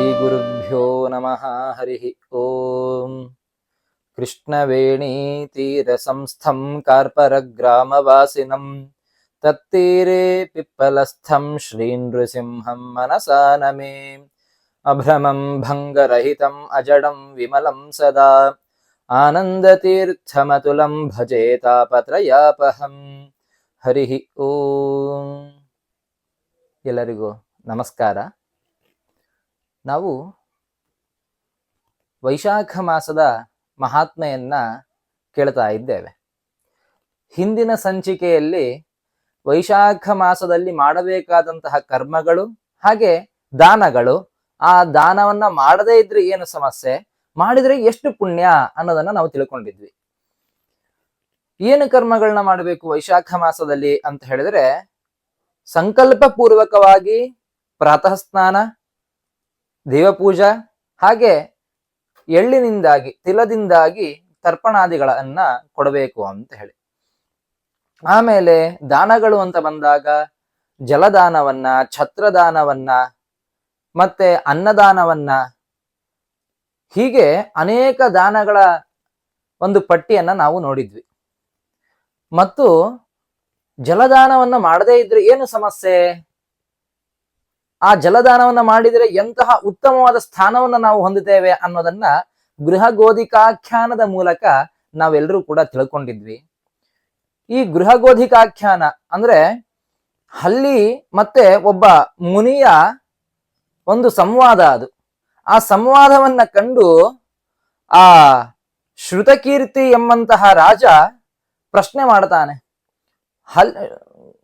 శ్రీగురుభ్యో నమ హరి ఓం कृष्णवेणीतीरसंस्थं कार्परग्रामवासिनं तत्तीरे पिप्पलस्थं श्रीनृसिंहं मनसा नमे अभ्रमं भङ्गरहितम् अजडं विमलं सदा आनन्दतीर्थमतुलं भजे तापत्रयापहं हरिः ॐ एलरिगो नमस्कार ನಾವು ವೈಶಾಖ ಮಾಸದ ಮಹಾತ್ಮೆಯನ್ನ ಕೇಳ್ತಾ ಇದ್ದೇವೆ. ಹಿಂದಿನ ಸಂಚಿಕೆಯಲ್ಲಿ ವೈಶಾಖ ಮಾಸದಲ್ಲಿ ಮಾಡಬೇಕಾದಂತಹ ಕರ್ಮಗಳು ಹಾಗೆ ದಾನಗಳು, ಆ ದಾನವನ್ನ ಮಾಡದೇ ಇದ್ರೆ ಏನು ಸಮಸ್ಯೆ? ಮಾಡಿದ್ರೆ ಎಷ್ಟು ಪುಣ್ಯ ಅನ್ನೋದನ್ನ ನಾವು ತಿಳ್ಕೊಂಡಿದ್ವಿ. ಏನು ಕರ್ಮಗಳನ್ನ ಮಾಡಬೇಕು ವೈಶಾಖ ಮಾಸದಲ್ಲಿ ಅಂತ ಹೇಳಿದ್ರೆ ಸಂಕಲ್ಪ ಪೂರ್ವಕವಾಗಿ ಪ್ರಾತಃ ಸ್ನಾನ ದೇವಪೂಜಾ ಹಾಗೆ ಎಳ್ಳಿನಿಂದಾಗಿ, ತಿಲದಿಂದಾಗಿ ತರ್ಪಣಾದಿಗಳನ್ನ ಕೊಡಬೇಕು ಅಂತ ಹೇಳಿ. ಆಮೇಲೆ ದಾನಗಳು ಅಂತ ಬಂದಾಗ ಜಲದಾನವನ್ನ, ಛತ್ರದಾನವನ್ನ ಮತ್ತೆ ಅನ್ನದಾನವನ್ನ ಹೀಗೆ ಅನೇಕ ದಾನಗಳ ಒಂದು ಪಟ್ಟಿಯನ್ನ ನಾವು ನೋಡಿದ್ವಿ. ಮತ್ತು ಜಲದಾನವನ್ನ ಮಾಡದೇ ಇದ್ರೆ ಏನು ಸಮಸ್ಯೆ? ಆ ಜಲದಾನವನ್ನ ಮಾಡಿದರೆ ಎಂತಹ ಉತ್ತಮವಾದ ಸ್ಥಾನವನ್ನ ನಾವು ಹೊಂದುತ್ತೇವೆ ಅನ್ನೋದನ್ನ ಗೃಹ ಗೋಧಿಕಾಖ್ಯಾನದ ಮೂಲಕ ನಾವೆಲ್ಲರೂ ಕೂಡ ತಿಳ್ಕೊಂಡಿದ್ವಿ. ಈ ಗೃಹ ಗೋಧಿಕಾಖ್ಯಾನ ಅಂದ್ರೆ ಹಲ್ಲಿ ಮತ್ತೆ ಒಬ್ಬ ಮುನಿಯ ಒಂದು ಸಂವಾದ ಅದು. ಆ ಸಂವಾದವನ್ನ ಕಂಡು ಆ ಶ್ರುತಕೀರ್ತಿ ಎಂಬಂತಹ ರಾಜ ಪ್ರಶ್ನೆ ಮಾಡ್ತಾನೆ. ಹಲ್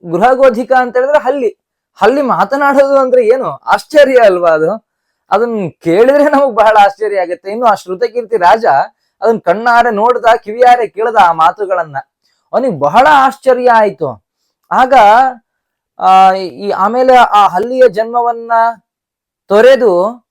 ಗೃಹಗೋಧಿಕ ಅಂತ ಹೇಳಿದ್ರೆ ಹಲ್ಲಿ. ಹಲ್ಲಿ ಮಾತನಾಡೋದು ಅಂದ್ರೆ ಏನು? ಆಶ್ಚರ್ಯ ಅಲ್ವಾ ಅದು? ಅದನ್ನ ಕೇಳಿದ್ರೆ ನಮಗ್ ಬಹಳ ಆಶ್ಚರ್ಯ ಆಗುತ್ತೆ. ಇನ್ನು ಆ ಶ್ರುತಕೀರ್ತಿ ರಾಜ ಅದನ್ನ ಕಣ್ಣಾರೆ ನೋಡ್ದ, ಕಿವಿಯಾರೆ ಕೇಳ್ದ ಆ ಮಾತುಗಳನ್ನ. ಅವನಿಗೆ ಬಹಳ ಆಶ್ಚರ್ಯ ಆಯ್ತು. ಆಗ, ಆ, ಈ ಆಮೇಲೆ ಆ ಹಲ್ಲಿಯ ಜನ್ಮವನ್ನ ತೊರೆದು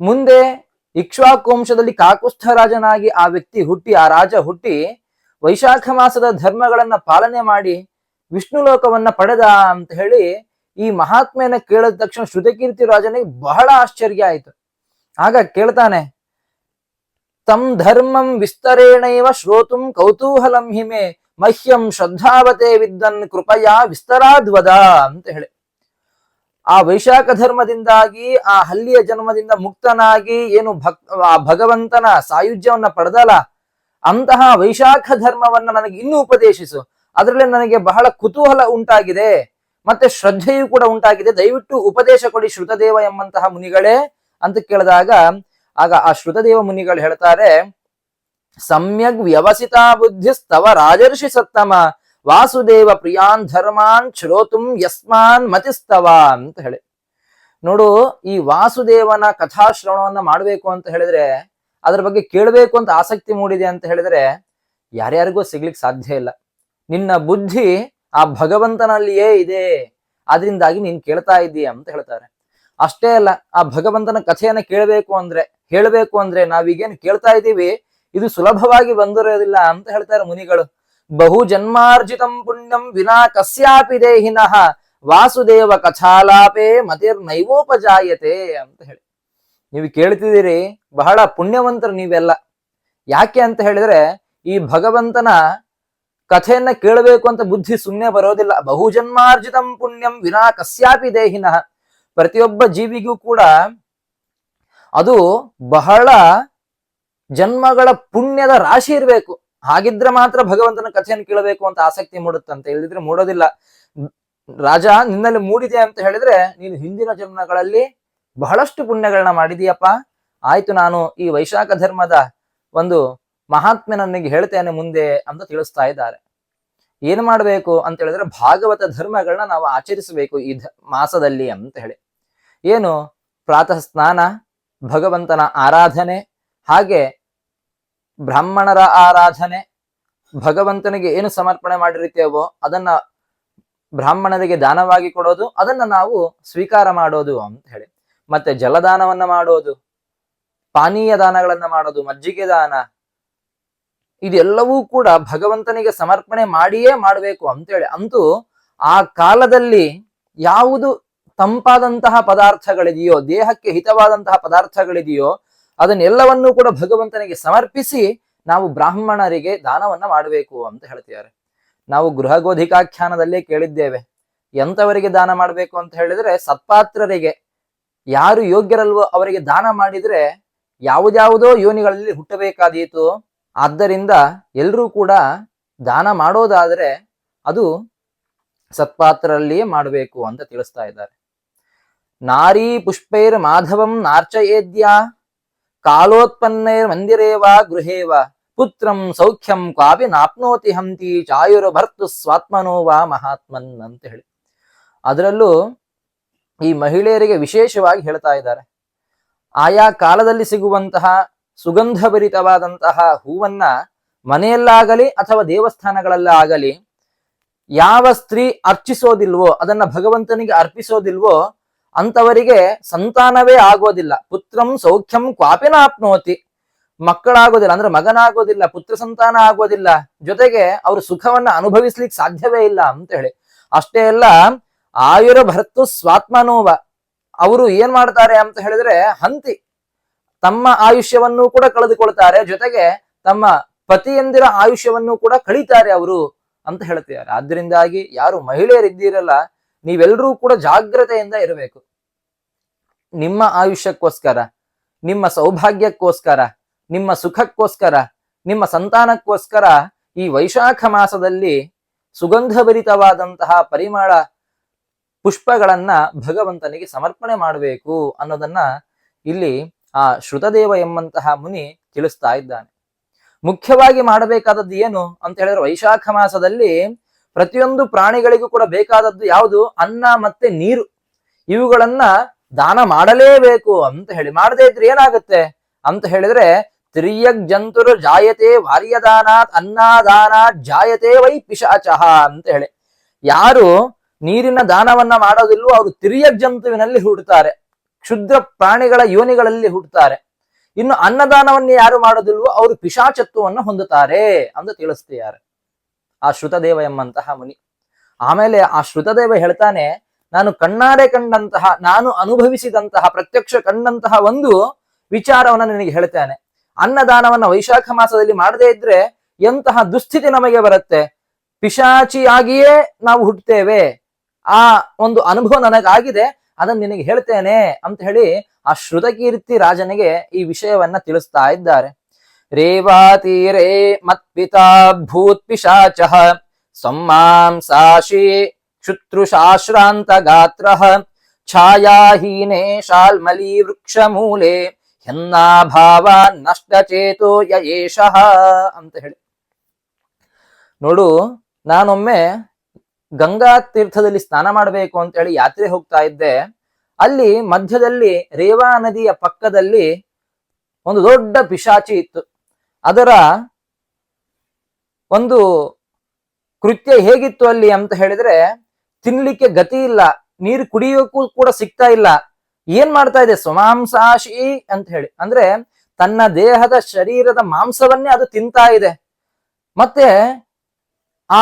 ಮುಂದೆ ಇಕ್ಷ್ವಾಕುವಂಶದಲ್ಲಿ ಕಾಕುಸ್ಥ ರಾಜನಾಗಿ ಆ ವ್ಯಕ್ತಿ ಹುಟ್ಟಿ, ಆ ರಾಜ ಹುಟ್ಟಿ ವೈಶಾಖ ಮಾಸದ ಧರ್ಮಗಳನ್ನ ಪಾಲನೆ ಮಾಡಿ ವಿಷ್ಣು ಲೋಕವನ್ನ ಪಡೆದ ಅಂತ ಹೇಳಿ ಈ ಮಹಾತ್ಮೆಯನ್ನ ಕೇಳಿದ ತಕ್ಷಣ ಶ್ರುತಕೀರ್ತಿ ರಾಜನಿಗೆ ಬಹಳ ಆಶ್ಚರ್ಯ ಆಯ್ತು. ಆಗ ಕೇಳ್ತಾನೆ, ತಂ ಧರ್ಮಂ ವಿಸ್ತರೇಣೈವ ಶ್ರೋತುಂ ಕೌತೂಹಲಂ ಹಿಮೆ, ಮಹ್ಯಂ ಶ್ರದ್ಧಾವತೆ ವಿದ್ದನ್ ಕೃಪಯಾ ವಿಸ್ತರಾದ್ವದ ಅಂತ ಹೇಳಿ. ಆ ವೈಶಾಖ ಧರ್ಮದಿಂದಾಗಿ, ಆ ಹಲ್ಲಿಯ ಜನ್ಮದಿಂದ ಮುಕ್ತನಾಗಿ, ಏನು ಭಕ್, ಆ ಭಗವಂತನ ಸಾಯುಜ್ಯವನ್ನ ಪಡೆದಲ್ಲ, ಅಂತಹ ವೈಶಾಖ ಧರ್ಮವನ್ನ ನನಗೆ ಇನ್ನೂ ಉಪದೇಶಿಸು. ಅದರಲ್ಲಿ ನನಗೆ ಬಹಳ ಕುತೂಹಲ ಉಂಟಾಗಿದೆ. ಮತ್ತೆ ಶ್ರದ್ಧೆಯೂ ಕೂಡ ಉಂಟಾಗಿದೆ. ದಯವಿಟ್ಟು ಉಪದೇಶ ಕೊಡಿ ಶ್ರುತದೇವ ಎಂಬಂತಹ ಮುನಿಗಳೇ ಅಂತ ಕೇಳಿದಾಗ, ಆಗ ಆ ಶ್ರುತದೇವ ಮುನಿಗಳು ಹೇಳ್ತಾರೆ, ಸಮ್ಯಗ್ ವ್ಯವಸಿತಾ ಬುದ್ಧಿಸ್ತವ ರಾಜರ್ಷಿ ಸತ್ತಮ, ವಾಸುದೇವ ಪ್ರಿಯಾನ್ ಧರ್ಮಾನ್ ಶ್ರೋತುಂ ಯಸ್ಮಾನ್ ಮತಿಸ್ತವ ಅಂತ ಹೇಳಿ. ನೋಡು, ಈ ವಾಸುದೇವನ ಕಥಾಶ್ರವಣವನ್ನ ಮಾಡಬೇಕು ಅಂತ ಹೇಳಿದ್ರೆ, ಅದ್ರ ಬಗ್ಗೆ ಕೇಳಬೇಕು ಅಂತ ಆಸಕ್ತಿ ಮೂಡಿದೆ ಅಂತ ಹೇಳಿದ್ರೆ, ಯಾರ್ಯಾರಿಗೂ ಸಿಗ್ಲಿಕ್ಕೆ ಸಾಧ್ಯ ಇಲ್ಲ. ನಿನ್ನ ಬುದ್ಧಿ ಆ ಭಗವಂತನಲ್ಲಿಯೇ ಇದೆ ಅದರಿಂದಾಗಿ ನೀನ್ ಕೇಳ್ತಾ ಇದ್ದೀಯ ಅಂತ ಹೇಳ್ತಾರೆ. ಅಷ್ಟೇ ಅಲ್ಲ, ಆ ಭಗವಂತನ ಕಥೆಯನ್ನ ಕೇಳಬೇಕು ಅಂದ್ರೆ, ಹೇಳಬೇಕು ಅಂದ್ರೆ ನಾವೀಗೇನು ಕೇಳ್ತಾ ಇದ್ದೀವಿ, ಇದು ಸುಲಭವಾಗಿ ಬಂದಿರೋದಿಲ್ಲ ಅಂತ ಹೇಳ್ತಾರೆ ಮುನಿಗಳು. ಬಹು ಜನ್ಮಾರ್ಜಿತಂ ಪುಣ್ಯಂ ವಿನಾ ಕಸ್ಯಾಪಿ ದೇಹಿನಃ, ವಾಸುದೇವ ಕಥಾಲಾಪೇ ಮತಿರ್ ನೈವೋಪಜಾಯತೆ ಅಂತ ಹೇಳಿ. ನೀವು ಕೇಳ್ತಿದ್ದೀರಿ, ಬಹಳ ಪುಣ್ಯವಂತರು ನೀವೆಲ್ಲ. ಯಾಕೆ ಅಂತ ಹೇಳಿದ್ರೆ, ಈ ಭಗವಂತನ ಕಥೆಯನ್ನ ಕೇಳಬೇಕು ಅಂತ ಬುದ್ಧಿ ಸುಮ್ಮನೆ ಬರೋದಿಲ್ಲ. ಬಹುಜನ್ಮಾರ್ಜಿತಂ ಪುಣ್ಯಂ ವಿನಾ ಕಸ್ಯಾಪಿ ದೇಹಿನಃ. ಪ್ರತಿಯೊಬ್ಬ ಜೀವಿಗೂ ಕೂಡ ಅದು ಬಹಳ ಜನ್ಮಗಳ ಪುಣ್ಯದ ರಾಶಿ ಇರಬೇಕು. ಹಾಗಿದ್ರೆ ಮಾತ್ರ ಭಗವಂತನ ಕಥೆಯನ್ನು ಕೇಳಬೇಕು ಅಂತ ಆಸಕ್ತಿ ಮೂಡುತ್ತಂತೆ. ಇಲ್ಲದಿದ್ರೆ ಮೂಡೋದಿಲ್ಲ. ರಾಜ, ನಿನ್ನಲ್ಲಿ ಮೂಡಿದೆ ಅಂತ ಹೇಳಿದ್ರೆ ನೀನು ಹಿಂದಿನ ಜನ್ಮಗಳಲ್ಲಿ ಬಹಳಷ್ಟು ಪುಣ್ಯಗಳನ್ನ ಮಾಡಿದೀಯಪ್ಪ. ಆಯ್ತು ನಾನು ಈ ವೈಶಾಖ ಧರ್ಮದ ಒಂದು ಮಹಾತ್ಮೆ ನನಗೆ ಹೇಳ್ತೇನೆ ಮುಂದೆ ಅಂತ ತಿಳಿಸ್ತಾ ಇದ್ದಾರೆ. ಏನ್ ಮಾಡಬೇಕು ಅಂತ ಹೇಳಿದ್ರೆ ಭಾಗವತ ಧರ್ಮಗಳನ್ನ ನಾವು ಆಚರಿಸಬೇಕು ಈ ಮಾಸದಲ್ಲಿ ಅಂತ ಹೇಳಿ. ಏನು? ಪ್ರಾತಃ ಸ್ನಾನ, ಭಗವಂತನ ಆರಾಧನೆ, ಹಾಗೆ ಬ್ರಾಹ್ಮಣರ ಆರಾಧನೆ, ಭಗವಂತನಿಗೆ ಏನು ಸಮರ್ಪಣೆ ಮಾಡಿರ್ತೇವೋ ಅದನ್ನ ಬ್ರಾಹ್ಮಣರಿಗೆ ದಾನವಾಗಿ ಕೊಡೋದು, ಅದನ್ನ ನಾವು ಸ್ವೀಕಾರ ಮಾಡೋದು ಅಂತ ಹೇಳಿ. ಮತ್ತೆ ಜಲದಾನವನ್ನ ಮಾಡೋದು, ಪಾನೀಯ ದಾನಗಳನ್ನ ಮಾಡೋದು, ಮಜ್ಜಿಗೆ ದಾನ ಇದೆಲ್ಲವೂ ಕೂಡ ಭಗವಂತನಿಗೆ ಸಮರ್ಪಣೆ ಮಾಡಿಯೇ ಮಾಡಬೇಕು ಅಂತೇಳಿ. ಅಂತೂ ಆ ಕಾಲದಲ್ಲಿ ಯಾವುದು ತಂಪಾದಂತಹ ಪದಾರ್ಥಗಳಿದೆಯೋ, ದೇಹಕ್ಕೆ ಹಿತವಾದಂತಹ ಪದಾರ್ಥಗಳಿದೆಯೋ, ಅದನ್ನೆಲ್ಲವನ್ನೂ ಕೂಡ ಭಗವಂತನಿಗೆ ಸಮರ್ಪಿಸಿ ನಾವು ಬ್ರಾಹ್ಮಣರಿಗೆ ದಾನವನ್ನ ಮಾಡಬೇಕು ಅಂತ ಹೇಳ್ತಿದ್ದಾರೆ. ನಾವು ಗೃಹಗೋಧಿಕಾಖ್ಯಾನದಲ್ಲೇ ಕೇಳಿದ್ದೇವೆ ಎಂತವರಿಗೆ ದಾನ ಮಾಡಬೇಕು ಅಂತ ಹೇಳಿದ್ರೆ ಸತ್ಪಾತ್ರರಿಗೆ. ಯಾರು ಯೋಗ್ಯರಲ್ವೋ ಅವರಿಗೆ ದಾನ ಮಾಡಿದ್ರೆ ಯಾವುದ್ಯಾವುದೋ ಯೋನಿಗಳಲ್ಲಿ ಹುಟ್ಟಬೇಕಾದೀತು. ಆದ್ದರಿಂದ ಎಲ್ಲರೂ ಕೂಡ ದಾನ ಮಾಡೋದಾದರೆ ಅದು ಸತ್ಪಾತ್ರರಲ್ಲಿಯೇ ಮಾಡಬೇಕು ಅಂತ ತಿಳಿಸ್ತಾ ಇದ್ದಾರೆ. ನಾರೀ ಪುಷ್ಪೈರ್ ಮಾಧವಂ ನಾರ್ಚಯೇದ್ಯ, ಕಾಲೋತ್ಪನ್ನೈರ್ ಮಂದಿರೇವ, ಗೃಹೇವ, ಪುತ್ರಂ ಸೌಖ್ಯಂ ಕ್ವಾಪಿ ನಾಪ್ನೋತಿ ಹಂತಿ ಚಾಯುರ ಭರ್ತು ಸ್ವಾತ್ಮನೋ ವಾ ಮಹಾತ್ಮನ್ ಅಂತ ಹೇಳಿ. ಅದರಲ್ಲೂ ಈ ಮಹಿಳೆಯರಿಗೆ ವಿಶೇಷವಾಗಿ ಹೇಳ್ತಾ ಇದ್ದಾರೆ. ಆಯಾ ಕಾಲದಲ್ಲಿ ಸಿಗುವಂತಹ ಸುಗಂಧಭರಿತವಾದಂತಹ ಹೂವನ್ನ ಮನೆಯಲ್ಲಾಗಲಿ ಅಥವಾ ದೇವಸ್ಥಾನಗಳಲ್ಲಾಗಲಿ ಯಾವ ಸ್ತ್ರೀ ಅರ್ಚಿಸೋದಿಲ್ವೋ, ಅದನ್ನ ಭಗವಂತನಿಗೆ ಅರ್ಪಿಸೋದಿಲ್ವೋ ಅಂತವರಿಗೆ ಸಂತಾನವೇ ಆಗೋದಿಲ್ಲ. ಪುತ್ರಂ ಸೌಖ್ಯಂ ಕ್ವಾಪಿನಾಪ್ನೋತಿ ಮಕ್ಕಳಾಗೋದಿಲ್ಲ, ಅಂದ್ರೆ ಮಗನಾಗೋದಿಲ್ಲ, ಪುತ್ರ ಸಂತಾನ ಆಗೋದಿಲ್ಲ. ಜೊತೆಗೆ ಅವರು ಸುಖವನ್ನ ಅನುಭವಿಸ್ಲಿಕ್ಕೆ ಸಾಧ್ಯವೇ ಇಲ್ಲ ಅಂತ ಹೇಳಿ. ಅಷ್ಟೇ ಅಲ್ಲ ಆಯುರ ಭರ್ತು ಸ್ವಾತ್ಮನೋವ. ಅವರು ಏನ್ ಮಾಡ್ತಾರೆ ಅಂತ ಹೇಳಿದ್ರೆ, ಹಂತಿ. ತಮ್ಮ ಆಯುಷ್ಯವನ್ನು ಕೂಡ ಕಳೆದುಕೊಳ್ತಾರೆ. ಜೊತೆಗೆ ತಮ್ಮ ಪತಿಯಂದಿರ ಆಯುಷ್ಯವನ್ನು ಕೂಡ ಕಳೀತಾರೆ ಅವರು ಅಂತ ಹೇಳ್ತಿದ್ದಾರೆ. ಆದ್ರಿಂದಾಗಿ ಯಾರು ಮಹಿಳೆಯರಿದ್ದೀರಲ್ಲ ನೀವೆಲ್ಲರೂ ಕೂಡ ಜಾಗ್ರತೆಯಿಂದ ಇರಬೇಕು. ನಿಮ್ಮ ಆಯುಷ್ಯಕ್ಕೋಸ್ಕರ, ನಿಮ್ಮ ಸೌಭಾಗ್ಯಕ್ಕೋಸ್ಕರ, ನಿಮ್ಮ ಸುಖಕ್ಕೋಸ್ಕರ, ನಿಮ್ಮ ಸಂತಾನಕ್ಕೋಸ್ಕರ ಈ ವೈಶಾಖ ಮಾಸದಲ್ಲಿ ಸುಗಂಧಭರಿತವಾದಂತಹ ಪರಿಮಳ ಪುಷ್ಪಗಳನ್ನ ಭಗವಂತನಿಗೆ ಸಮರ್ಪಣೆ ಮಾಡಬೇಕು ಅನ್ನೋದನ್ನ ಇಲ್ಲಿ ಆ ಶ್ರುತದೇವ ಎಂಬಂತಹ ಮುನಿ ತಿಳಿಸ್ತಾ ಇದ್ದಾನೆ. ಮುಖ್ಯವಾಗಿ ಮಾಡಬೇಕಾದದ್ದು ಏನು ಅಂತ ಹೇಳಿದ್ರೆ ವೈಶಾಖ ಮಾಸದಲ್ಲಿ ಪ್ರತಿಯೊಂದು ಪ್ರಾಣಿಗಳಿಗೂ ಕೂಡ ಬೇಕಾದದ್ದು ಯಾವುದು? ಅನ್ನ ಮತ್ತೆ ನೀರು. ಇವುಗಳನ್ನ ದಾನ ಮಾಡಲೇಬೇಕು ಅಂತ ಹೇಳಿ. ಮಾಡದೇ ಇದ್ರೆ ಏನಾಗುತ್ತೆ? ಅಂತ ಹೇಳಿದ್ರೆ ತಿರಿಯಗ್ ಜಂತುರು ಜಾಯತೆ ವಾರ್ಯದಾನಾತ್ ಅನ್ನಾದಾನಾತ್ ಜಾಯತೆ ವೈ ಪಿಶಾಚಹ ಅಂತ ಹೇಳಿ. ಯಾರು ನೀರಿನ ದಾನವನ್ನ ಮಾಡೋದಿಲ್ವೋ ಅವರು ತಿರಿಯಗ್ ಜಂತುವಿನಲ್ಲಿ ಹುಟ್ಟುತ್ತಾರೆ ಕ್ಷುದ್ರ ಪ್ರಾಣಿಗಳ ಯೋನಿಗಳಲ್ಲಿ ಹುಟ್ಟುತ್ತಾರೆ. ಇನ್ನು ಅನ್ನದಾನವನ್ನು ಯಾರು ಮಾಡೋದಿಲ್ವೋ ಅವರು ಪಿಶಾಚತ್ವವನ್ನು ಹೊಂದುತ್ತಾರೆ ಅಂತ ತಿಳಿಸ್ತಿದ್ದಾರೆ ಆ ಶ್ರುತದೇವ ಎಂಬಂತಹ ಮುನಿ. ಆಮೇಲೆ ಆ ಶ್ರುತದೇವ ಹೇಳ್ತಾನೆ, ನಾನು ಕಣ್ಣಾರೆ ಕಂಡಂತಹ, ನಾನು ಅನುಭವಿಸಿದಂತಹ, ಪ್ರತ್ಯಕ್ಷ ಕಂಡಂತಹ ಒಂದು ವಿಚಾರವನ್ನ ನಿನಗೆ ಹೇಳ್ತೇನೆ. ಅನ್ನದಾನವನ್ನ ವೈಶಾಖ ಮಾಸದಲ್ಲಿ ಮಾಡದೇ ಇದ್ರೆ ಎಂತಹ ದುಸ್ಥಿತಿ ನಮಗೆ ಬರುತ್ತೆ. ಪಿಶಾಚಿಯಾಗಿಯೇ ನಾವು ಹುಟ್ಟುತ್ತೇವೆ. ಆ ಒಂದು ಅನುಭವ ನನಗಾಗಿದೆ. ಅದನ್ನ ನಿನಗೆ ಹೇಳ್ತೇನೆ ಅಂತ ಹೇಳಿ ಆ ಶ್ರುತಕೀರ್ತಿ ರಾಜನಿಗೆ ಈ ವಿಷಯವನ್ನ ತಿಳಿಸ್ತಾ ಇದ್ದಾರೆ. ರೇವಾತೀರೇ ಮತ್ಪಿತಾ ಭೂತ್ ಪಿಶಾಚ ಸಂಮಾಂಸಾಶಿ ಶುತ್ರುಶಾಶ್ರಾಂತ ಗಾತ್ರ ಛಾಯಾಹೀನೆ ಶಾಲ್ಮಲಿ ವೃಕ್ಷ ಮೂಲೆ ಹೆನ್ನಾಭಾವ ನಷ್ಟಚೇತು ಯೇಷಃ ಅಂತ ಹೇಳಿ. ನೋಡು, ನಾನೊಮ್ಮೆ ಗಂಗಾ ತೀರ್ಥದಲ್ಲಿ ಸ್ನಾನ ಮಾಡಬೇಕು ಅಂತ ಹೇಳಿ ಯಾತ್ರೆ ಹೋಗ್ತಾ ಇದ್ದೆ, ಅಲ್ಲಿ ಮಧ್ಯದಲ್ಲಿ ರೇವಾ ನದಿಯ ಪಕ್ಕದಲ್ಲಿ ಒಂದು ದೊಡ್ಡ ಪಿಶಾಚಿ ಇತ್ತು. ಅದರ ಒಂದು ಕೃತ್ಯ ಹೇಗಿತ್ತು ಅಲ್ಲಿ ಅಂತ ಹೇಳಿದ್ರೆ, ತಿನ್ಲಿಕ್ಕೆ ಗತಿ ಇಲ್ಲ, ನೀರು ಕುಡಿಯೋಕ್ಕೂ ಕೂಡ ಸಿಗ್ತಾ ಇಲ್ಲ, ಏನ್ ಮಾಡ್ತಾ ಇದೆ ಸ್ವಮಾಂಸಾಶಿ ಅಂತ ಹೇಳಿ. ಅಂದ್ರೆ ತನ್ನ ದೇಹದ ಶರೀರದ ಮಾಂಸವನ್ನೇ ಅದು ತಿಂತಾ ಇದೆ. ಮತ್ತೆ ಆ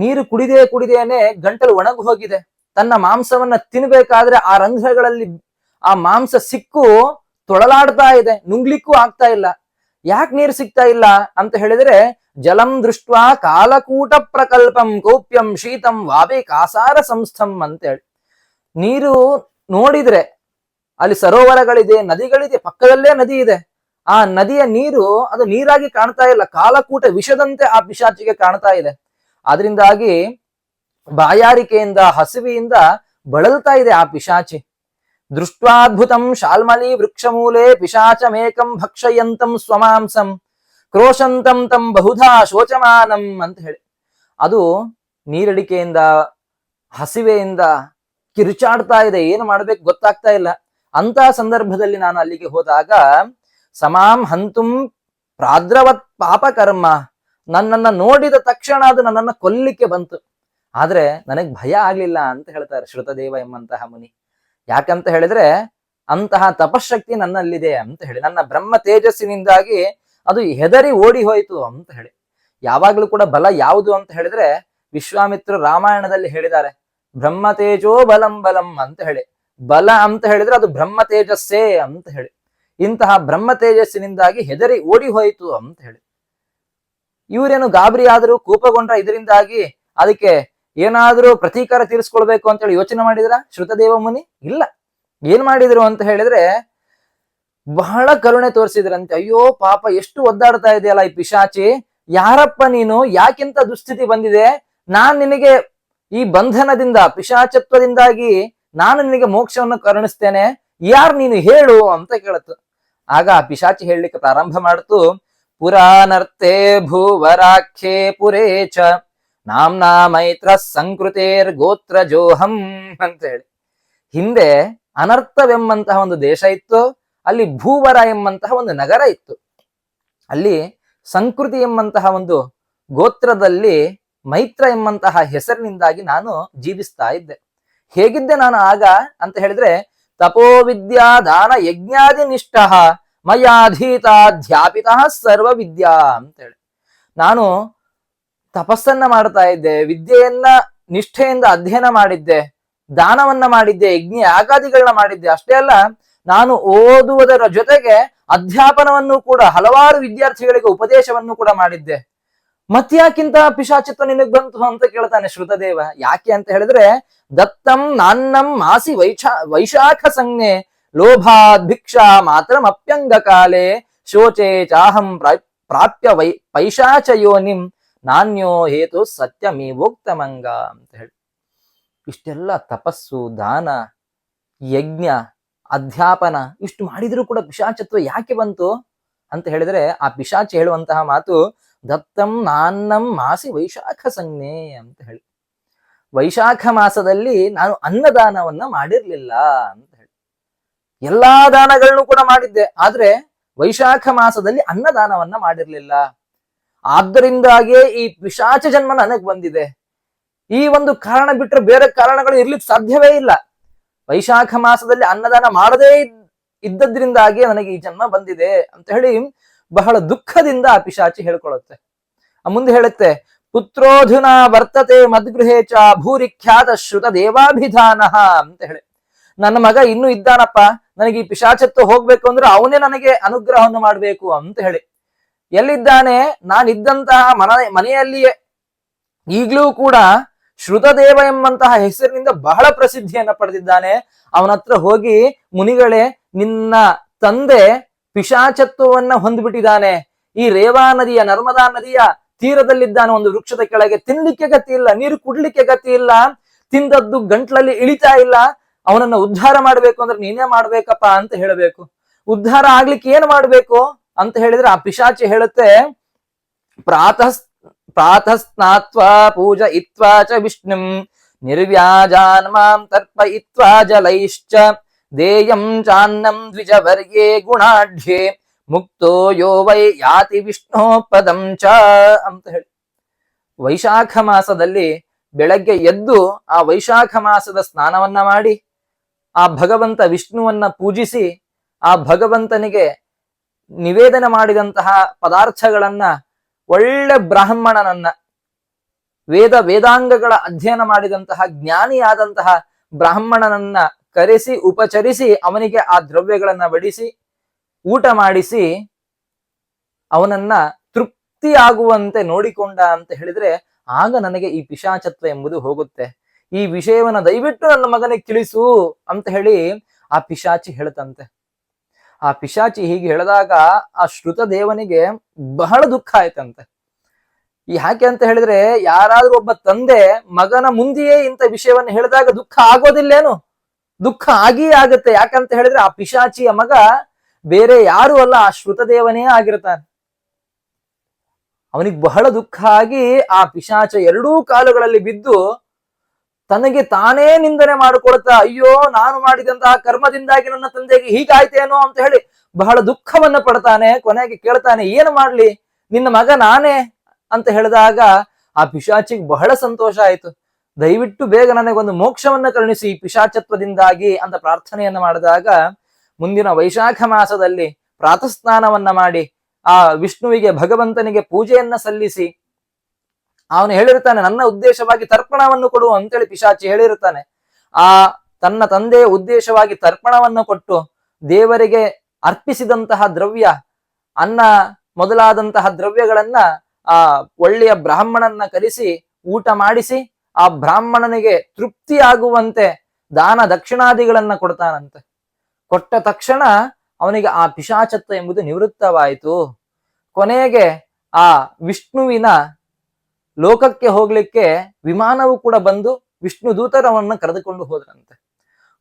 ನೀರು ಕುಡಿದೇ ಕುಡಿದೇನೆ ಗಂಟಲು ಒಣಗು ಹೋಗಿದೆ. ತನ್ನ ಮಾಂಸವನ್ನ ತಿನ್ಬೇಕಾದ್ರೆ ಆ ರಂಧ್ರಗಳಲ್ಲಿ ಆ ಮಾಂಸ ಸಿಕ್ಕು ತೊಳಲಾಡ್ತಾ ಇದೆ, ನುಂಗ್ಲಿಕ್ಕೂ ಆಗ್ತಾ ಇಲ್ಲ. ಯಾಕೆ ನೀರು ಸಿಗ್ತಾ ಇಲ್ಲ ಅಂತ ಹೇಳಿದ್ರೆ, ಜಲಂ ದೃಷ್ಟ ಕಾಲಕೂಟ ಪ್ರಕಲ್ಪಂ ಕೌಪ್ಯಂ ಶೀತಂ ವಾವೇ ಕಾಸಾರ ಸಂಸ್ಥಂ ಅಂತೇಳಿ ನೀರು ನೋಡಿದ್ರೆ ಅಲ್ಲಿ ಸರೋವರಗಳಿದೆ, ನದಿಗಳಿದೆ, ಪಕ್ಕದಲ್ಲೇ ನದಿ ಇದೆ. ಆ ನದಿಯ ನೀರು ಅದು ನೀರಾಗಿ ಕಾಣ್ತಾ ಇಲ್ಲ, ಕಾಲಕೂಟ ವಿಷದಂತೆ ಆ ಪಿಶಾಚಿಗೆ ಕಾಣ್ತಾ ಇದೆ. ಅದರಿಂದಾಗಿ ಬಾಯಾರಿಕೆಯಿಂದ, ಹಸಿವೆಯಿಂದ ಬಳಲ್ತಾ ಇದೆ ಆ ಪಿಶಾಚಿ. ದೃಷ್ಟ್ವಾದ್ಭುತಂ ಶಾಲ್ಮಲಿ ವೃಕ್ಷಮೂಲೆ ಪಿಶಾಚಮೇಕಂ ಭಕ್ಷಯಂತಂ ಸ್ವಮಾಂಸಂ ಕ್ರೋಶಂತಂ ತಂ ಬಹುಧಾ ಶೋಚಮಾನಂ ಅಂತ ಹೇಳಿ. ಅದು ನೀರಡಿಕೆಯಿಂದ, ಹಸಿವೆಯಿಂದ ಕಿರುಚಾಡ್ತಾ ಇದೆ. ಏನು ಮಾಡ್ಬೇಕು ಗೊತ್ತಾಗ್ತಾ ಇಲ್ಲ. ಅಂತ ಸಂದರ್ಭದಲ್ಲಿ ನಾನು ಅಲ್ಲಿಗೆ ಹೋದಾಗ, ಸಮಾಂ ಹಂತುಂ ಪ್ರಾದ್ರವತ್ ಪಾಪಕರ್ಮ ನನ್ನನ್ನ ನೋಡಿದ ತಕ್ಷಣ ಅದು ನನ್ನನ್ನ ಕೊಲ್ಲಿಕ್ಕೆ ಬಂತು. ಆದ್ರೆ ನನಗ್ ಭಯ ಆಗ್ಲಿಲ್ಲ ಅಂತ ಹೇಳ್ತಾರೆ ಶ್ರುತದೇವ ಎಂಬಂತಹ ಮುನಿ. ಯಾಕಂತ ಹೇಳಿದ್ರೆ ಅಂತಹ ತಪಶಕ್ತಿ ನನ್ನಲ್ಲಿದೆ ಅಂತ ಹೇಳಿ, ನನ್ನ ಬ್ರಹ್ಮ ತೇಜಸ್ಸಿನಿಂದಾಗಿ ಅದು ಹೆದರಿ ಓಡಿ ಹೋಯಿತು ಅಂತ ಹೇಳಿ. ಯಾವಾಗ್ಲೂ ಕೂಡ ಬಲ ಯಾವುದು ಅಂತ ಹೇಳಿದ್ರೆ ವಿಶ್ವಾಮಿತ್ರ ರಾಮಾಯಣದಲ್ಲಿ ಹೇಳಿದ್ದಾರೆ, ಬ್ರಹ್ಮ ತೇಜೋ ಬಲಂ ಬಲಂ ಅಂತ ಹೇಳಿ. ಬಲ ಅಂತ ಹೇಳಿದ್ರೆ ಅದು ಬ್ರಹ್ಮ ತೇಜಸ್ಸೇ ಅಂತ ಹೇಳಿ. ಇಂತಹ ಬ್ರಹ್ಮ ತೇಜಸ್ಸಿನಿಂದಾಗಿ ಹೆದರಿ ಓಡಿ ಹೋಯಿತು ಅಂತ ಹೇಳಿ. ಇವರೇನು ಗಾಬರಿ ಆದರೂ ಕೋಪಗೊಂಡ್ರ ಇದರಿಂದಾಗಿ ಅದಕ್ಕೆ ಏನಾದ್ರೂ ಪ್ರತೀಕಾರ ತೀರಿಸ್ಕೊಳ್ಬೇಕು ಅಂತ ಹೇಳಿ ಯೋಚನೆ ಮಾಡಿದ್ರ? ಶ್ರುತದೇವ ಮುನಿ? ಇಲ್ಲ. ಏನ್ ಮಾಡಿದ್ರು ಅಂತ ಹೇಳಿದ್ರೆ ಬಹಳ ಕರುಣೆ ತೋರಿಸಿದ್ರಂತೆ. ಅಯ್ಯೋ, ಪಾಪ, ಎಷ್ಟು ಒದ್ದಾಡ್ತಾ ಇದೆಯಲ್ಲ ಈ ಪಿಶಾಚಿ? ಯಾರಪ್ಪ ನೀನು? ಯಾಕಿಂತ ದುಸ್ಥಿತಿ ಬಂದಿದೆ? ನಾನ್ ನಿನಗೆ ಈ ಬಂಧನದಿಂದ, ಪಿಶಾಚತ್ವದಿಂದಾಗಿ ನಾನು ನಿನಗೆ ಮೋಕ್ಷವನ್ನು ಕರುಣಿಸ್ತೇನೆ. ಯಾರ್ ನೀನು ಹೇಳು ಅಂತ ಕೇಳತ್ತು. ಆಗ ಪಿಶಾಚಿ ಹೇಳಲಿಕ್ಕೆ ಪ್ರಾರಂಭ ಮಾಡ್ತು. ಪುರಾನರ್ಥೆ ಭೂವರಾಖ್ಯೆ ಪುರೇ ಚ. ನಾಮ್ನಾ ಮೈತ್ರ ಸಂಕೃತೇರ್ ಗೋತ್ರ ಜೋಹಂ ಅಂತ ಹೇಳಿ ಹಿಂದೆ ಅನರ್ಥವೆಂಬಂತಹ ಒಂದು ದೇಶ ಇತ್ತು, ಅಲ್ಲಿ ಭೂವರ ಎಂಬಂತಹ ಒಂದು ನಗರ ಇತ್ತು. ಅಲ್ಲಿ ಸಂಕೃತಿ ಎಂಬಂತಹ ಒಂದು ಗೋತ್ರದಲ್ಲಿ ಮೈತ್ರ ಎಂಬಂತಹ ಹೆಸರಿನಿಂದಾಗಿ ನಾನು ಜೀವಿಸ್ತಾ ಇದ್ದೆ. ಹೇಗಿದ್ದೆ ನಾನು ಆಗ ಅಂತ ಹೇಳಿದ್ರೆ ತಪೋವಿದ್ಯಾ ದಾನ ಯಜ್ಞಾದಿ ನಿಷ್ಠ ಮಯಾಧೀತಾಧ್ಯಾಪಿತ ಸರ್ವ ವಿದ್ಯಾ ಅಂತ ಹೇಳಿ ನಾನು ತಪಸ್ಸನ್ನ ಮಾಡ್ತಾ ಇದ್ದೆ, ವಿದ್ಯೆಯನ್ನ ನಿಷ್ಠೆಯಿಂದ ಅಧ್ಯಯನ ಮಾಡಿದ್ದೆ, ದಾನವನ್ನ ಮಾಡಿದ್ದೆ, ಯಜ್ಞ ಯಾಗಾದಿಗಳನ್ನ ಮಾಡಿದ್ದೆ. ಅಷ್ಟೇ ಅಲ್ಲ, ನಾನು ಓದುವುದರ ಜೊತೆಗೆ ಅಧ್ಯಾಪನವನ್ನು ಕೂಡ, ಹಲವಾರು ವಿದ್ಯಾರ್ಥಿಗಳಿಗೆ ಉಪದೇಶವನ್ನು ಕೂಡ ಮಾಡಿದ್ದೆ. ಮತ್ಯಾಕಿಂತ ಪಿಶಾಚಿತ್ವ ನಿನಗ್ ಬಂತು ಅಂತ ಕೇಳ್ತಾನೆ ಶ್ರುತದೇವ. ಯಾಕೆ ಅಂತ ಹೇಳಿದ್ರೆ, ದತ್ತಂ ನಾನ್ನಂ ಮಾಸಿ ವೈಶಾ ವೈಶಾಖ ಸಂಜ್ಞೆ ಲೋಭಾದ್ ಭಿಕ್ಷಾ ಮಾತ್ರ ಅಪ್ಯಂಗ ಕಾಲೆ ಶೋಚೆ ಚಾಹಂ ಪ್ರಾ- ಪ್ರಾಪ್ಯ ವೈ ಪೈಶಾಚ ಯೋನಿಂ ನಾಣ್ಯೋ ಹೇತು ಸತ್ಯಮೀವೋಕ್ತಮಂಗ ಅಂತ ಹೇಳಿ. ಇಷ್ಟೆಲ್ಲ ತಪಸ್ಸು, ದಾನ, ಯಜ್ಞ, ಅಧ್ಯಾಪನ, ಇಷ್ಟು ಮಾಡಿದ್ರು ಕೂಡ ಪಿಶಾಚತ್ವ ಯಾಕೆ ಬಂತು ಅಂತ ಹೇಳಿದ್ರೆ ಆ ಪಿಶಾಚ ಹೇಳುವಂತಹ ಮಾತು ದತ್ತಂ ನಾನ್ನಂ ಮಾಸಿ ವೈಶಾಖ ಸಂಜ್ಞೆ ಅಂತ ಹೇಳಿ. ವೈಶಾಖ ಮಾಸದಲ್ಲಿ ನಾನು ಅನ್ನದಾನವನ್ನ ಮಾಡಿರ್ಲಿಲ್ಲ ಅಂತ ಎಲ್ಲಾ ದಾನಗಳನ್ನು ಕೂಡ ಮಾಡಿದ್ದೆ. ಆದ್ರೆ ವೈಶಾಖ ಮಾಸದಲ್ಲಿ ಅನ್ನದಾನವನ್ನ ಮಾಡಿರ್ಲಿಲ್ಲ. ಆದ್ದರಿಂದಾಗಿಯೇ ಈ ಪಿಶಾಚ ಜನ್ಮ ನನಗ್ ಬಂದಿದೆ. ಈ ಒಂದು ಕಾರಣ ಬಿಟ್ರೆ ಬೇರೆ ಕಾರಣಗಳು ಇರ್ಲಿಕ್ಕೆ ಸಾಧ್ಯವೇ ಇಲ್ಲ. ವೈಶಾಖ ಮಾಸದಲ್ಲಿ ಅನ್ನದಾನ ಮಾಡದೇ ಇದ್- ಇದ್ದದ್ರಿಂದಾಗಿ ನನಗೆ ಈ ಜನ್ಮ ಬಂದಿದೆ ಅಂತ ಹೇಳಿ ಬಹಳ ದುಃಖದಿಂದ ಆ ಪಿಶಾಚಿ ಹೇಳ್ಕೊಳತ್ತೆ ಮುಂದೆ ಹೇಳುತ್ತೆ, ಪುತ್ರೋಧುನ ವರ್ತತೆ ಮದ್ಗೃಹೇ ಚ ಭೂರಿಖ್ಯಾತ ಶ್ರುತ ದೇವಾಭಿಧಾನ ಅಂತ ಹೇಳಿ. ನನ್ನ ಮಗ ಇನ್ನೂ ಇದ್ದಾನಪ್ಪ. ನನಗೆ ಈ ಪಿಶಾಚತ್ವ ಹೋಗ್ಬೇಕು ಅಂದ್ರೆ ಅವನೇ ನನಗೆ ಅನುಗ್ರಹವನ್ನು ಮಾಡಬೇಕು ಅಂತ ಹೇಳಿ. ಎಲ್ಲಿದ್ದಾನೆ? ನಾನಿದ್ದಂತಹ ಮನ, ಮನೆಯಲ್ಲಿಯೇ. ಈಗಲೂ ಕೂಡ ಶ್ರುತದೇವ ಎಂಬಂತಹ ಹೆಸರಿನಿಂದ ಬಹಳ ಪ್ರಸಿದ್ಧಿಯನ್ನ ಪಡೆದಿದ್ದಾನೆ. ಅವನ ಹತ್ರ ಹೋಗಿ, ಮುನಿಗಳೇ, ನಿನ್ನ ತಂದೆ ಪಿಶಾಚತ್ವವನ್ನ ಹೊಂದ್ಬಿಟ್ಟಿದ್ದಾನೆ. ಈ ರೇವಾ ನದಿಯ, ನರ್ಮದಾ ನದಿಯ ತೀರದಲ್ಲಿದ್ದಾನೆ. ಒಂದು ವೃಕ್ಷದ ಕೆಳಗೆ ತಿನ್ಲಿಕ್ಕೆ ಗತಿ ಇಲ್ಲ, ನೀರು ಕುಡ್ಲಿಕ್ಕೆ ಗತಿ ಇಲ್ಲ. ತಿಂದದ್ದು ಗಂಟ್ಲಲ್ಲಿ ಇಳಿತಾ ಇಲ್ಲ. ಅವನನ್ನ ಉದ್ಧಾರ ಮಾಡ್ಬೇಕು ಅಂದ್ರೆ ನೀನೇ ಮಾಡ್ಬೇಕಪ್ಪ ಅಂತ ಹೇಳಬೇಕು. ಉದ್ಧಾರ ಆಗ್ಲಿಕ್ಕೆ ಏನ್ ಮಾಡ್ಬೇಕು ಅಂತ ಹೇಳಿದ್ರೆ ಆ ಪಿಶಾಚಿ ಹೇಳುತ್ತೆ ಪ್ರಾತಃ ಪ್ರಾತಃ ಸ್ನಾತ್ವಾ ಪೂಜ ಇತ್ವಾ ಚ ವಿಷ್ಣುಂ, ನಿರ್ವ್ಯಾಜಾನ್ ಮಾಂ ಇತ್ವಾ ಜಲೈಶ್ಚ, ದೇಯಂ ಚಾನ್ನಂ ದ್ವಿಜವರ್ಯೇ ಗುಣಾಢ್ಯೆ, ಮುಕ್ತೋ ಯೋ ವೈ ಯಾತಿ ವಿಷ್ಣು ಪದಂ ಚ ಅಂತ ಹೇಳಿ. ವೈಶಾಖ ಮಾಸದಲ್ಲಿ ಬೆಳಗ್ಗೆ ಎದ್ದು ಆ ವೈಶಾಖ ಮಾಸದ ಸ್ನಾನವನ್ನ ಮಾಡಿ ಆ ಭಗವಂತ ವಿಷ್ಣುವನ್ನ ಪೂಜಿಸಿ ಆ ಭಗವಂತನಿಗೆ ನಿವೇದನ ಮಾಡಿದಂತಹ ಪದಾರ್ಥಗಳನ್ನ ಒಳ್ಳೆ ಬ್ರಾಹ್ಮಣನನ್ನ ವೇದ ವೇದಾಂಗಗಳ ಅಧ್ಯಯನ ಮಾಡಿದಂತಹ ಜ್ಞಾನಿಯಾದಂತಹ ಬ್ರಾಹ್ಮಣನನ್ನ ಕರೆಸಿ, ಉಪಚರಿಸಿ, ಅವನಿಗೆ ಆ ದ್ರವ್ಯಗಳನ್ನ ಬಡಿಸಿ, ಊಟ ಮಾಡಿಸಿ, ಅವನನ್ನ ತೃಪ್ತಿಯಾಗುವಂತೆ ನೋಡಿಕೊಂಡ ಅಂತ ಹೇಳಿದ್ರೆ ಆಗ ನನಗೆ ಈ ಪಿಶಾಚತ್ವ ಎಂಬುದು ಹೋಗುತ್ತೆ. ಈ ವಿಷಯವನ್ನ ದಯವಿಟ್ಟು ನನ್ನ ಮಗನಿಗೆ ತಿಳಿಸು ಅಂತ ಹೇಳಿ ಆ ಪಿಶಾಚಿ ಹೇಳ್ತಂತೆ. ಆ ಪಿಶಾಚಿ ಹೀಗೆ ಹೇಳಿದಾಗ ಆ ಶ್ರುತ ದೇವನಿಗೆ ಬಹಳ ದುಃಖ ಆಯ್ತಂತೆ. ಯಾಕೆ ಅಂತ ಹೇಳಿದ್ರೆ ಯಾರಾದ್ರೂ ಒಬ್ಬ ತಂದೆ ಮಗನ ಮುಂದೆಯೇ ಇಂಥ ವಿಷಯವನ್ನ ಹೇಳಿದಾಗ ದುಃಖ ಆಗೋದಿಲ್ಲೇನು? ದುಃಖ ಆಗಿಯೇ ಆಗುತ್ತೆ. ಯಾಕಂತ ಹೇಳಿದ್ರೆ ಆ ಪಿಶಾಚಿಯ ಮಗ ಬೇರೆ ಯಾರು ಅಲ್ಲ, ಆ ಶ್ರುತದೇವನೇ ಆಗಿರ್ತಾನೆ. ಅವನಿಗೆ ಬಹಳ ದುಃಖ ಆಗಿ ಆ ಪಿಶಾಚ ಎರಡೂ ಕಾಲುಗಳಲ್ಲಿ ಬಿದ್ದು ತನಗೆ ತಾನೇ ನಿಂದನೆ ಮಾಡಿಕೊಳ್ತಾ ಅಯ್ಯೋ, ನಾನು ಮಾಡಿದಂತಹ ಕರ್ಮದಿಂದಾಗಿ ನನ್ನ ತಂದೆಗೆ ಹೀಗಾಯ್ತೇನೋ ಅಂತ ಹೇಳಿ ಬಹಳ ದುಃಖವನ್ನ ಪಡ್ತಾನೆ, ಕೊನೆಗೆ ಕೇಳ್ತಾನೆ, ಏನು ಮಾಡ್ಲಿ? ನಿನ್ನ ಮಗ ನಾನೇ ಅಂತ ಹೇಳಿದಾಗ ಆ ಪಿಶಾಚಿಗೆ ಬಹಳ ಸಂತೋಷ ಆಯ್ತು. ದಯವಿಟ್ಟು ಬೇಗ ನನಗೊಂದು ಮೋಕ್ಷವನ್ನ ಕರುಣಿಸಿ ಪಿಶಾಚತ್ವದಿಂದಾಗಿ ಅಂತ ಪ್ರಾರ್ಥನೆಯನ್ನ ಮಾಡಿದಾಗ ಮುಂದಿನ ವೈಶಾಖ ಮಾಸದಲ್ಲಿ ಪ್ರಾತಃ ಸ್ನಾನವನ್ನ ಮಾಡಿ ಆ ವಿಷ್ಣುವಿಗೆ, ಭಗವಂತನಿಗೆ ಪೂಜೆಯನ್ನ ಸಲ್ಲಿಸಿ ಅವನು ಹೇಳಿರ್ತಾನೆ ನನ್ನ ಉದ್ದೇಶವಾಗಿ ತರ್ಪಣವನ್ನು ಕೊಡು ಅಂತೇಳಿ ಪಿಶಾಚಿ ಹೇಳಿರ್ತಾನೆ ಆ ತನ್ನ ತಂದೆಯ ಉದ್ದೇಶವಾಗಿ ತರ್ಪಣವನ್ನು ಕೊಟ್ಟು ದೇವರಿಗೆ ಅರ್ಪಿಸಿದಂತಹ ದ್ರವ್ಯ, ಅನ್ನ ಮೊದಲಾದಂತಹ ದ್ರವ್ಯಗಳನ್ನ ಆ ಒಳ್ಳೆಯ ಬ್ರಾಹ್ಮಣನ್ನ ಕರೆಸಿ ಊಟ ಮಾಡಿಸಿ ಆ ಬ್ರಾಹ್ಮಣನಿಗೆ ತೃಪ್ತಿಯಾಗುವಂತೆ ದಾನ ದಕ್ಷಿಣಾದಿಗಳನ್ನ ಕೊಡ್ತಾನಂತೆ. ಕೊಟ್ಟ ತಕ್ಷಣ ಅವನಿಗೆ ಆ ಪಿಶಾಚತ್ವ ಎಂಬುದು ನಿವೃತ್ತವಾಯಿತು. ಕೊನೆಗೆ ಆ ವಿಷ್ಣುವಿನ ಲೋಕಕ್ಕೆ ಹೋಗ್ಲಿಕ್ಕೆ ವಿಮಾನವು ಕೂಡ ಬಂದು ವಿಷ್ಣು ದೂತರವನ್ನ ಕರೆದುಕೊಂಡು ಹೋದ್ರಂತೆ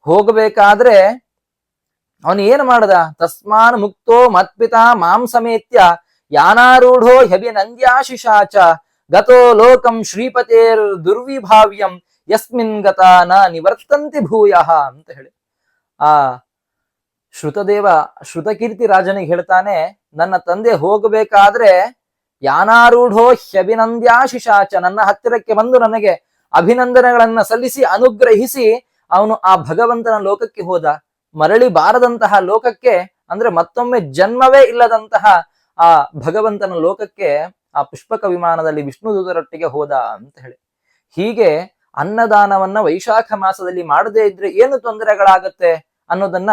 ಹೋಗಬೇಕಾದ್ರೆ ಅವನು ಏನು ಮಾಡದ? ತಸ್ಮಾನ್ ಮುಕ್ತೋ ಮತ್ಪಿತಾ ಮಾಂ ಸಮೇತ್ಯ ಯಾನಾರೂಢೋ ಹ್ಯಭಿನಂದ್ಯಾಶಿಷಾಚ ಗತೋ ಲೋಕಂ ಶ್ರೀಪತೇರ್ ದುರ್ವಿಭಾವ್ಯಂ ಯಸ್ಮಿನ್ ಗತ ನ ನಿವರ್ತಂತಿ ಭೂಯಃ ಅಂತ ಹೇಳಿ. ಆ ಶ್ರುತದೇವ ಶ್ರುತಕೀರ್ತಿ ರಾಜನಿಗೆ ಹೇಳ್ತಾನೆ, ನನ್ನ ತಂದೆ ಹೋಗಬೇಕಾದ್ರೆ ಯಾನಾರೂಢೋ ಹ್ಯಭಿನಂದ್ಯಾಶಿಷಾಚ ನನ್ನ ಹತ್ತಿರಕ್ಕೆ ಬಂದು ನನಗೆ ಅಭಿನಂದನೆಗಳನ್ನ ಸಲ್ಲಿಸಿ ಅನುಗ್ರಹಿಸಿ ಅವನು ಆ ಭಗವಂತನ ಲೋಕಕ್ಕೆ ಹೋದ. ಮರಳಿ ಬಾರದಂತಹ ಲೋಕಕ್ಕೆ ಅಂದ್ರೆ ಮತ್ತೊಮ್ಮೆ ಜನ್ಮವೇ ಇಲ್ಲದಂತಹ ಆ ಭಗವಂತನ ಲೋಕಕ್ಕೆ ಆ ಪುಷ್ಪಕ ವಿಮಾನದಲ್ಲಿ ವಿಷ್ಣು ದೂತರೊಟ್ಟಿಗೆ ಹೋದ ಅಂತ ಹೇಳಿ. ಹೀಗೆ ಅನ್ನದಾನವನ್ನ ವೈಶಾಖ ಮಾಸದಲ್ಲಿ ಮಾಡದೇ ಇದ್ರೆ ಏನು ತೊಂದರೆಗಳಾಗತ್ತೆ ಅನ್ನೋದನ್ನ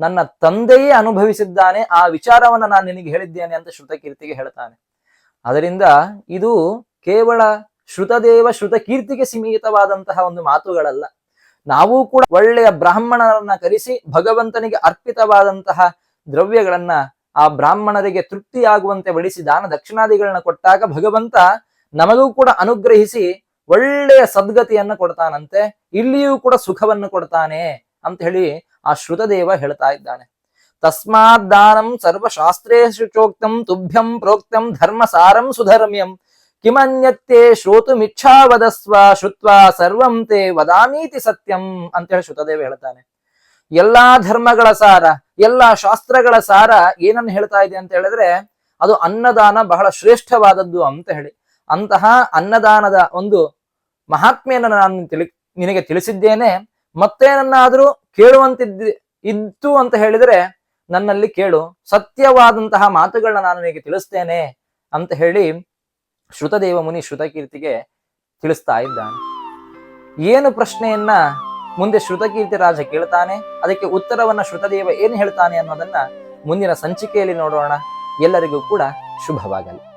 ನನ್ನ ತಂದೆಯೇ ಅನುಭವಿಸಿದ್ದಾನೆ. ಆ ವಿಚಾರವನ್ನ ನಾನು ನಿನಗೆ ಹೇಳಿದ್ದೇನೆ ಅಂತ ಶ್ರುತಕೀರ್ತಿಗೆ ಹೇಳ್ತಾನೆ. ಅದರಿಂದ ಇದು ಕೇವಲ ಶ್ರುತದೇವ ಶ್ರುತ ಕೀರ್ತಿಗೆ ಸೀಮಿತವಾದಂತಹ ಒಂದು ಮಾತುಗಳಲ್ಲ. ನಾವು ಕೂಡ ಒಳ್ಳೆಯ ಬ್ರಾಹ್ಮಣರನ್ನ ಕರೆಸಿ ಭಗವಂತನಿಗೆ ಅರ್ಪಿತವಾದಂತಹ ದ್ರವ್ಯಗಳನ್ನ ಆ ಬ್ರಾಹ್ಮಣರಿಗೆ ತೃಪ್ತಿಯಾಗುವಂತೆ ಬಡಿಸಿ ದಾನ ದಕ್ಷಿಣಾದಿಗಳನ್ನ ಕೊಟ್ಟಾಗ ಭಗವಂತ ನಮಗೂ ಕೂಡ ಅನುಗ್ರಹಿಸಿ ಒಳ್ಳೆಯ ಸದ್ಗತಿಯನ್ನ ಕೊಡ್ತಾನಂತೆ, ಇಲ್ಲಿಯೂ ಕೂಡ ಸುಖವನ್ನು ಕೊಡ್ತಾನೆ ಅಂತ ಹೇಳಿ ಆ ಶ್ರುತದೇವ ಹೇಳ್ತಾ ಇದ್ದಾನೆ. ತಸ್ಮಾತ್ ದಾನಂ ಸರ್ವಶಾಸ್ತ್ರೇಷು ಚೋಕ್ತಂ ತುಭ್ಯಂ ಪ್ರೋಕ್ತಂ ಧರ್ಮ ಸಾರಂ ಸುಧರ್ಮ್ಯಂ ಕಿಮನ್ಯತ್ತೆ ಶ್ರೋತುಮಿಚ್ಛಾವದಸ್ವ ಶ್ರುತ್ವ ಸರ್ವಂ ತೇ ವದಾಮೀತಿ ಸತ್ಯಂ ಅಂತ ಹೇಳಿ ಶ್ರುತದೇವ ಹೇಳ್ತಾನೆ। ಎಲ್ಲಾ ಧರ್ಮಗಳ ಸಾರ, ಎಲ್ಲಾ ಶಾಸ್ತ್ರಗಳ ಸಾರ ಏನನ್ನು ಹೇಳ್ತಾ ಇದೆ ಅಂತ ಹೇಳಿದ್ರೆ, ಅದು ಅನ್ನದಾನ ಬಹಳ ಶ್ರೇಷ್ಠವಾದದ್ದು ಅಂತ ಹೇಳಿ। ಅಂತಹ ಅನ್ನದಾನದ ಒಂದು ಮಹಾತ್ಮೆಯನ್ನು ನಾನು ತಿಳಿ, ನಿನಗೆ ತಿಳಿಸಿದ್ದೇನೆ, ಮತ್ತೇನನ್ನಾದ್ರೂ ಕೇಳುವಂತಿದ್ದು, ಇತ್ತು ಅಂತ ಹೇಳಿದ್ರೆ ನನ್ನಲ್ಲಿ ಕೇಳು, ಸತ್ಯವಾದಂತಹ ಮಾತುಗಳನ್ನ ನಾನು ನಿನಗೆ ತಿಳಿಸ್ತೇನೆ ಅಂತ ಹೇಳಿ ಶ್ರುತದೇವ ಮುನಿ ಶ್ರುತಕೀರ್ತಿಗೆ ತಿಳಿಸ್ತಾ ಇದ್ದಾನೆ. ಏನು ಪ್ರಶ್ನೆಯನ್ನ ಮುಂದೆ ಶ್ರುತಕೀರ್ತಿ ರಾಜ ಕೇಳ್ತಾನೆ, ಅದಕ್ಕೆ ಉತ್ತರವನ್ನ ಶ್ರುತದೇವ ಏನು ಹೇಳ್ತಾನೆ ಅನ್ನೋದನ್ನ ಮುಂದಿನ ಸಂಚಿಕೆಯಲ್ಲಿ ನೋಡೋಣ. ಎಲ್ಲರಿಗೂ ಕೂಡ ಶುಭವಾಗಲಿ.